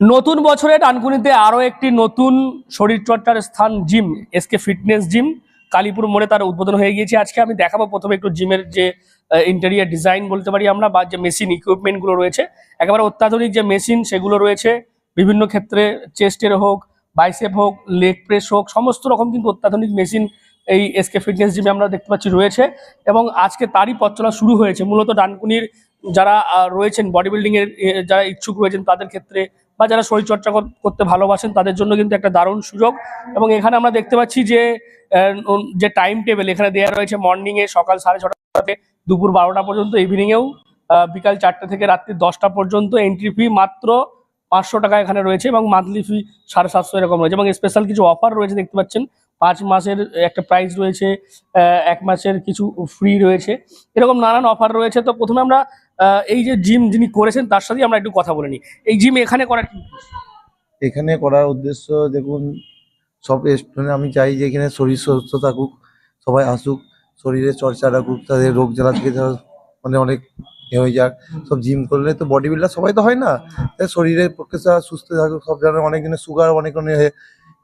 নতুন বছরে ডানকুনিতে আরও একটি নতুন শরীরচর্চার স্থান gym SK fitness gym Kalipur মোড়ে তার উদ্বোধন হয়ে গিয়েছে। আজকে আমি দেখাবো প্রথমে একটু জিমের যে ইন্টেরিয়ার ডিজাইন বলতে পারি আমরা, বা যে মেশিন ইকুইপমেন্টগুলো রয়েছে। একেবারে অত্যাধুনিক যে মেশিন সেগুলো রয়েছে, বিভিন্ন ক্ষেত্রে চেস্টের হোক বাইসেপ হোক লেগ প্রেস হোক, সমস্ত রকম কিন্তু অত্যাধুনিক মেশিন এই এসকে ফিটনেস জিমে আমরা দেখতে পাচ্ছি রয়েছে। এবং আজকে তারই পথ শুরু হয়েছে। মূলত ডানকুনির যারা রয়েছেন বডি বিল্ডিং এর যারা ইচ্ছুক রয়েছেন তাদের ক্ষেত্রে বা যারা শরীরচর্চা করতে ভালোবাসেন তাদের জন্য কিন্তু একটা দারুণ সুযোগ। এবং এখানে আমরা দেখতে পাচ্ছি যে যে টাইম টেবিল এখানে দেওয়া রয়েছে মর্নিং এ সকাল সাড়ে ছটা থেকে দুপুর বারোটা পর্যন্ত ইভিনিং এও আহ, বিকাল চারটে থেকে রাত্রি দশটা পর্যন্ত এন্ট্রি ফি মাত্র পাঁচশো টাকা এখানে রয়েছে এবং মান্থলি ফি সাড়ে সাতশো এরকম রয়েছে। এবং স্পেশাল কিছু অফার রয়েছে দেখতে পাচ্ছেন। পাঁচ মাসের একটা প্রাইস রয়েছে এক মাসের কিছু ফ্রি রয়েছে। এরকম নানান অফার রয়েছে। তো প্রথমে আমরা এই যে জিম যিনি করেছেন, তার সাথেই আমরা একটু কথা বলে নিই। এই জিম এখানে করার এখানে করার উদ্দেশ্য, দেখুন, সব স্টুডেন্ট, আমি চাই যে এখানে শরীর সুস্থ থাকুক, সবাই আসুক, শরীরে চর্চা রাখুক, তাদের রোগ জ্বালা থেকে মানে অনেক এ হয়ে যাক। সব জিম করলে তো বডি বিল্ডার সবাই তো হয় না। তাই শরীরের পক্ষে সুস্থ থাকুক, সব জায়গায় অনেক দিনে সুগার অনেক অনেক।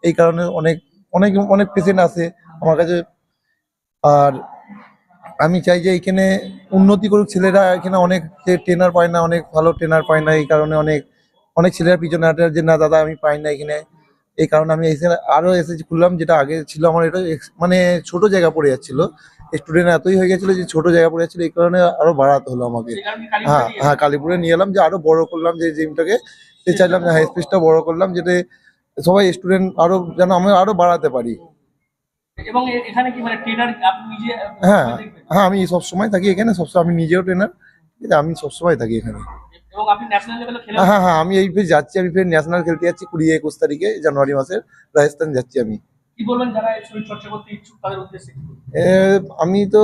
এই কারণে অনেক অনেক অনেক পেশেন্ট আসে আমার কাছে। আর আমি চাই যে এখানে উন্নতি করুক ছেলেরা এখানে অনেক যে ট্রেনার পায় না অনেক ভালো ট্রেনার পায় না এই কারণে অনেক অনেক ছেলেরা পিছনে হাঁটে যে না দাদা আমি পাই না এখানে। এই কারণে আমি এখানে আরও এসেছি খুললাম যেটা আগে ছিল আমার এটা মানে ছোট জায়গা পড়ে যাচ্ছিল। স্টুডেন্ট এতই হয়ে গেছিল যে ছোট জায়গা পড়ে যাচ্ছিল এই কারণে আরও বাড়াতে হলো আমাকে। হ্যাঁ হ্যাঁ কালীপুরে নিয়ে এলাম যে আরও বড় করলাম যে জিমটাকে যে চাইলাম যে হ্যাঁ স্পেসটা বড় করলাম যেটা সবাই স্টুডেন্ট আরও যেন আমি আরও বাড়াতে পারি। এবং এখানে কি মানে ট্রেনার আপনি নিজে হ্যাঁ। দেখবেন? হ্যাঁ আমি সবসময় থাকি এখানে সবসময় আমি নিজেও ট্রেনার আমি সবসময় থাকি এখানে। হ্যাঁ হ্যাঁ আমি এই ফের যাচ্ছি আমি ফের ন্যাশনাল খেলতে যাচ্ছি কুড়ি একুশ তারিখে জানুয়ারি মাসের রাজস্থান যাচ্ছি আমি। আমি তো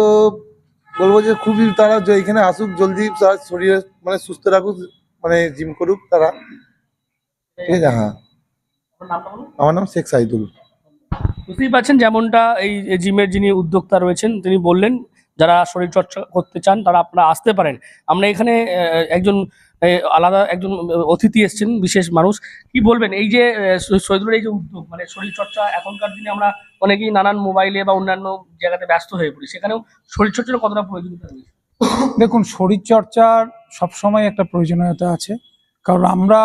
বলব যে খুবই তারা এখানে আসুক জলদি তার শরীরে মানে সুস্থ রাখুক মানে জিম করুক তারা। ঠিক আছে হ্যাঁ। আমার নাম শেখ সাইদুল। বুঝতেই পারছেন যেমনটা এই জিমের যিনি উদ্যোক্তা রয়েছেন তিনি বললেন যারা শরীর চর্চা করতে চান, তারা আপনারা আসতে পারেন। আমরা এখানে একজন আলাদা একজন অতিথি এসছেন, বিশেষ মানুষ। কি বলবেন? এই যে শহীদুলের এই যে উদ্যোগ মানে শরীর চর্চা, এখনকার দিনে আমরা অনেকেই নানান মোবাইলে বা অন্যান্য জায়গাতে ব্যস্ত হয়ে পড়ি। সেখানেও শরীর চর্চার কতটা প্রয়োজনীয়তা রয়েছে? দেখুন শরীরচর্চার সবসময় একটা প্রয়োজনীয়তা আছে। কারণ আমরা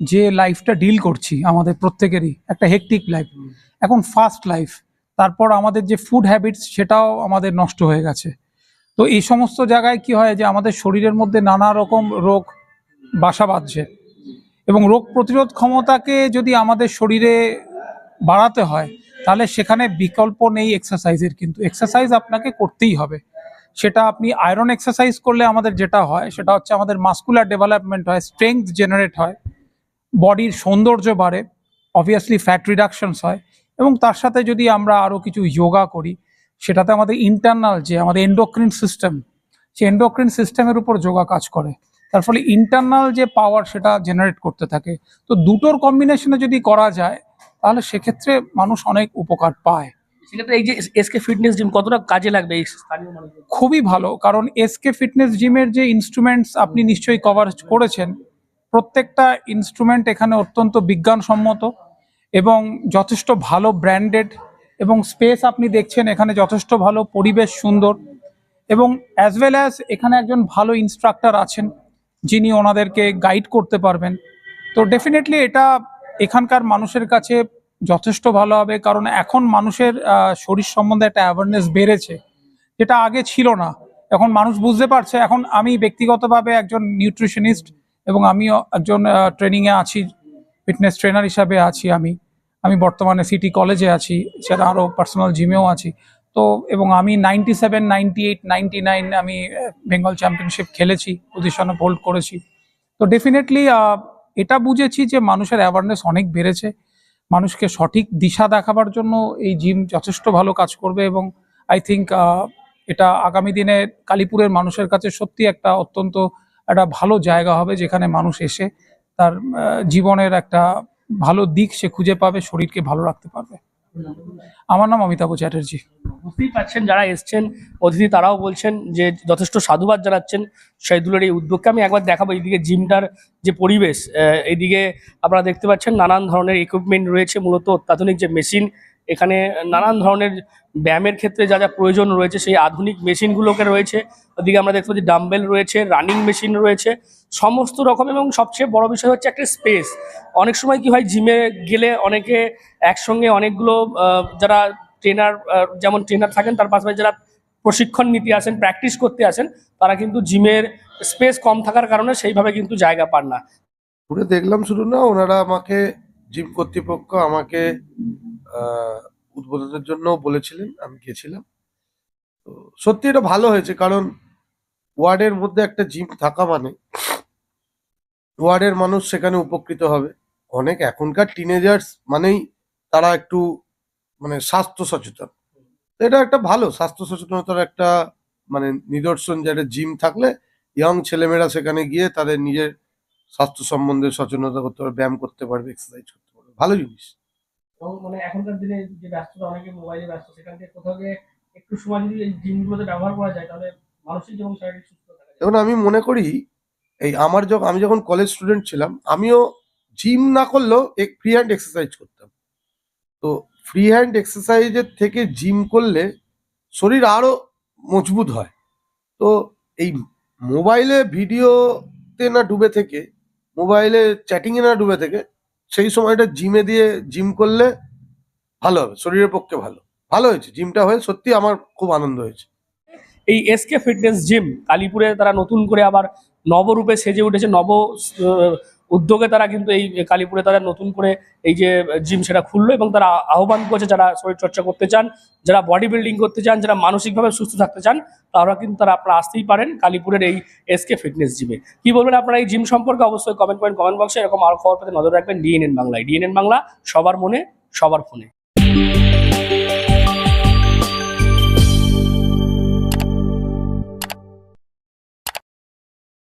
যে লাইফটা ডিল করছি, আমাদের প্রত্যেকেরই একটা হেকটিক লাইফ এখন ফাস্ট লাইফ তারপর আমাদের যে ফুড হ্যাবিটস সেটাও আমাদের নষ্ট হয়ে গেছে। তো এই সমস্ত জায়গায় কি হয় যে আমাদের শরীরের মধ্যে নানা রকম রোগ, বাসা বাঁধছে এবং রোগ প্রতিরোধ ক্ষমতাকে যদি আমাদের শরীরে বাড়াতে হয়, তাহলে সেখানে বিকল্প নেই এক্সারসাইজের কিন্তু। এক্সারসাইজ আপনাকে করতেই হবে। সেটা আপনি আয়রন এক্সারসাইজ করলে আমাদের যেটা হয়, সেটা হচ্ছে আমাদের মাস্কুলার ডেভেলপমেন্ট হয় স্ট্রেংথ জেনারেট হয় বডির সৌন্দর্য বাড়ে অবভিয়াসলি ফ্যাট রিডাকশনস হয়। এবং তার সাথে যদি আমরা আরও কিছু যোগা করি সেটাতে আমাদের ইন্টারনাল যে আমাদের এন্ডোক্রিন সিস্টেম সে এন্ডোক্রিন সিস্টেমের উপর যোগা কাজ করে। তার ফলে ইন্টারনাল যে পাওয়ার সেটা জেনারেট করতে থাকে। তো দুটোর কম্বিনেশনে যদি করা যায় তাহলে সেক্ষেত্রে মানুষ অনেক উপকার পায়। সেক্ষেত্রে এই যে এসকে ফিটনেস জিম কতটা কাজে লাগবে এই স্থানীয় মানুষদের? খুবই ভালো কারণ এসকে ফিটনেস জিমের যে ইনস্ট্রুমেন্টস আপনি নিশ্চয়ই কভার করেছেন প্রত্যেকটা ইনস্ট্রুমেন্ট এখানে অত্যন্ত বিজ্ঞানসম্মত। এবং যথেষ্ট ভালো ব্র্যান্ডেড এবং স্পেস আপনি দেখছেন, এখানে যথেষ্ট ভালো পরিবেশ সুন্দর এবং অ্যাজ ওয়েল অ্যাজ এখানে একজন ভালো ইনস্ট্রাক্টর আছেন যিনি ওনাদেরকে গাইড করতে পারবেন। তো ডেফিনেটলি এটা এখানকার মানুষের কাছে যথেষ্ট ভালো হবে, কারণ এখন মানুষের শরীর সম্বন্ধে একটা অ্যাওয়ারনেস বেড়েছে, যেটা আগে ছিল না। এখন মানুষ বুঝতে পারছে, এখন আমি ব্যক্তিগতভাবে একজন নিউট্রিশনিস্ট এবং আমিও একজন ট্রেনিংয়ে আছি ফিটনেস ট্রেনার হিসাবে আছি আমি। আমি বর্তমানে সিটি কলেজে আছি, সেটা আরও পার্সোনাল জিমেও আছি। তো, এবং আমি ninety seven ninety eight ninety nine আমি বেঙ্গল চ্যাম্পিয়নশিপ খেলেছি পজিশনে হোল্ড করেছি। তো ডেফিনেটলি এটা বুঝেছি যে মানুষের অ্যাওয়ারনেস অনেক বেড়েছে। মানুষকে সঠিক দিশা দেখাবার জন্য এই জিম যথেষ্ট ভালো কাজ করবে এবং আই থিঙ্ক এটা আগামী দিনে কালীপুরের মানুষের কাছে সত্যি একটা অত্যন্ত একটা ভালো জায়গা হবে যেখানে মানুষ এসে তার জীবনের একটা ভালো দিক সে খুঁজে পাবে, শরীরকে ভালো রাখতে পারবে। আমার নাম অমিতাভ চ্যাটার্জি। বুঝতেই পারছেন যারা এসছেন, অতিথি তারাও বলছেন যে যথেষ্ট সাধুবাদ জানাচ্ছেন শহীদুলের এই উদ্যোগকে। আমি একবার দেখাবো এইদিকে জিমটার যে পরিবেশ এইদিকে আপনারা দেখতে পাচ্ছেন নানান ধরনের ইকুইপমেন্ট রয়েছে, মূলত অত্যাধুনিক যে মেশিন এখানে নানান ধরনের ব্যায়ামের ক্ষেত্রে যা যা প্রয়োজন রয়েছে, সেই আধুনিক মেশিনগুলোকে রয়েছে। ওদিকে আমরা দেখতে পাচ্ছি ডাম্বেল রয়েছে, রানিং মেশিন রয়েছে, সমস্ত রকম এবং সবচেয়ে বড় বিষয় হচ্ছে একটা স্পেস। অনেক সময় কি হয়, জিমে গেলে অনেকে একসঙ্গে অনেকগুলো যারা ট্রেনার যেমন ট্রেনার থাকেন, তার পাশাপাশি যারা প্রশিক্ষণ নিতে আসেন, প্র্যাকটিস করতে আসেন, তারা কিন্তু জিমের স্পেস কম থাকার কারণে সেইভাবে কিন্তু জায়গা পান না। ঘুরে দেখলাম শুধু না, ওনারা আমাকে জিম কর্তৃপক্ষ আমাকে উদ্বোধনের জন্য বলেছিলেন, আমি গেছিলাম। তো সত্যি এটা ভালো হয়েছে, কারণ ওয়ার্ডের মধ্যে একটা জিম থাকা মানে ওয়ার্ডের মানুষ সেখানে উপকৃত হবে। অনেক এখনকার টিনেজার্স মানেই তারা একটু মানে স্বাস্থ্য সচেতন। এটা একটা ভালো, স্বাস্থ্য সচেতনতার একটা মানে নিদর্শন যে একটা জিম থাকলে ইয়ং ছেলেমেয়েরা সেখানে গিয়ে তাদের নিজের স্বাস্থ্য সম্বন্ধে সচেতনতা করতে পারবে ব্যায়াম করতে পারবে এক্সারসাইজ করতে পারবে। ভালো জিনিস। এবং মানে এখনকার দিনে যে ব্যস্ততা অনেকে মোবাইলে ব্যস্ত সেখান থেকে কোথাও গিয়ে একটু সময় যদি এই জিমগুলোতে ব্যবহার করা যায় তাহলে মানসিক এবং শারীরিক সুস্থ থাকা যায়। এখন আমি মনে করি এই আমার যখন আমি যখন কলেজ স্টুডেন্ট ছিলাম আমিও জিম না করলেও এক ফ্রি হ্যান্ড এক্সারসাইজ করতাম। তো ফ্রি হ্যান্ড এক্সারসাইজের থেকে জিম করলে শরীর আরও মজবুত হয়। তো এই মোবাইলে ভিডিওতে না ডুবে থেকে মোবাইলে এ না ডুবে থেকে সেই সময়টা জিমে দিয়ে জিম করলে ভালো হবে, শরীরের পক্ষে ভালো। ভালো হয়েছে, জিমটা হয়ে সত্যি আমার খুব আনন্দ হয়েছে। এই এসকে ফিটনেস জিম কালীপুরে তারা নতুন করে আবার নবরূপে সেজে উঠেছে, নব উদ্যোগে তারা কিন্তু এই কালীপুরে তারা নতুন করে এই যে জিম সেটা খুললো এবং তারা আহ্বান করছে যারা শরীর চর্চা করতে চান, যারা বডি বিল্ডিং করতে চান, যারা মানসিকভাবে সুস্থ থাকতে চান, তারা কিন্তু তারা আপনারা আসতেই পারেন কালীপুরের এই এসকে ফিটনেস জিমে কি বলবেন আপনারা এই জিম সম্পর্কে? অবশ্যই কমেন্ট করেন কমেন্ট বক্সে এরকম আরও খবর পেতে নজর রাখবেন ডিএনএন বাংলায় ডিএনএন বাংলা সবার মনে, সবার ফোনে।